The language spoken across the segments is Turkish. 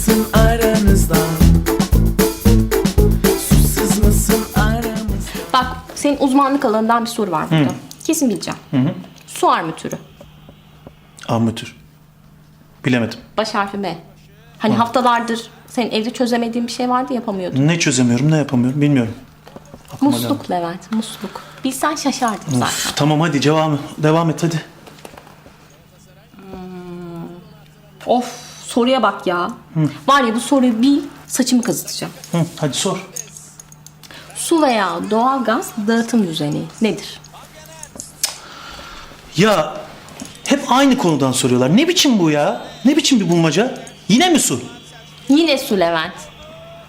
mısın aranızda? Susuz musun aramızda? Bak senin uzmanlık alanından bir soru var burada. Kesin bileceğim. Su armatürü. Armatür. Bilemedim. Baş harfi M. Hani haftalardır senin evde çözemediğin bir şey vardı yapamıyordun. Ne çözemiyorum ne yapamıyorum bilmiyorum. Aklıma geldi. Musluk Levent, musluk. Bilsen şaşardım zaten. Of, tamam hadi devam, devam et hadi. Of soruya bak ya. Var ya bu soruyu bil saçımı kazıtacağım. Hı, hadi sor. Su veya doğalgaz dağıtım düzeni nedir? Ya hep aynı konudan soruyorlar. Ne biçim bu ya? Ne biçim bir bulmaca? Yine mi su? Yine su Levent.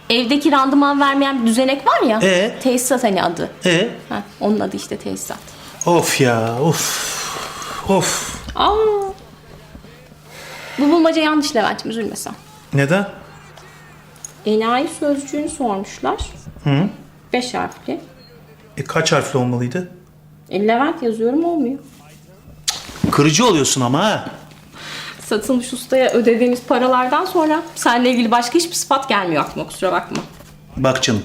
Evdeki randıman vermeyen bir düzenek var ya. Ee? Tesisat hani adı. E Heh, onun adı işte tesisat. of ya of. Of. Aa. Bu bulmaca yanlış Levent'im üzülme sen. Neden? Enayi sözcüğünü sormuşlar. Hı. Beş harfli. E kaç harfli olmalıydı? E, Levent yazıyorum olmuyor. Kırıcı oluyorsun ama ha. Satılmış ustaya ödediğimiz paralardan sonra seninle ilgili başka hiçbir sıfat gelmiyor aklıma kusura bakma. Bak canım.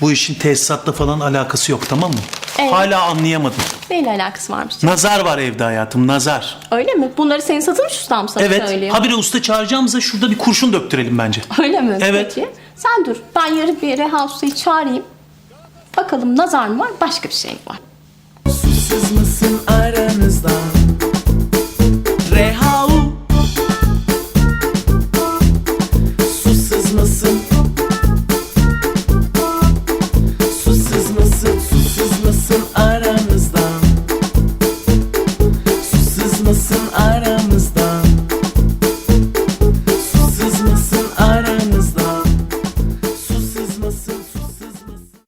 Bu işin tesisatla falan alakası yok tamam mı? Evet. Hala anlayamadım. Neyle alakası varmış? canım? Nazar var evde hayatım nazar. Öyle mi? Bunları senin satılmış ustan mı sana Evet. söylüyor? Habire usta çağıracağımıza şurada bir kurşun döktürelim bence. Öyle mi? Evet. Peki. Sen dur. Ben yarın bir Reha ustayı çağırayım. Bakalım nazar mı var başka bir şey mi var?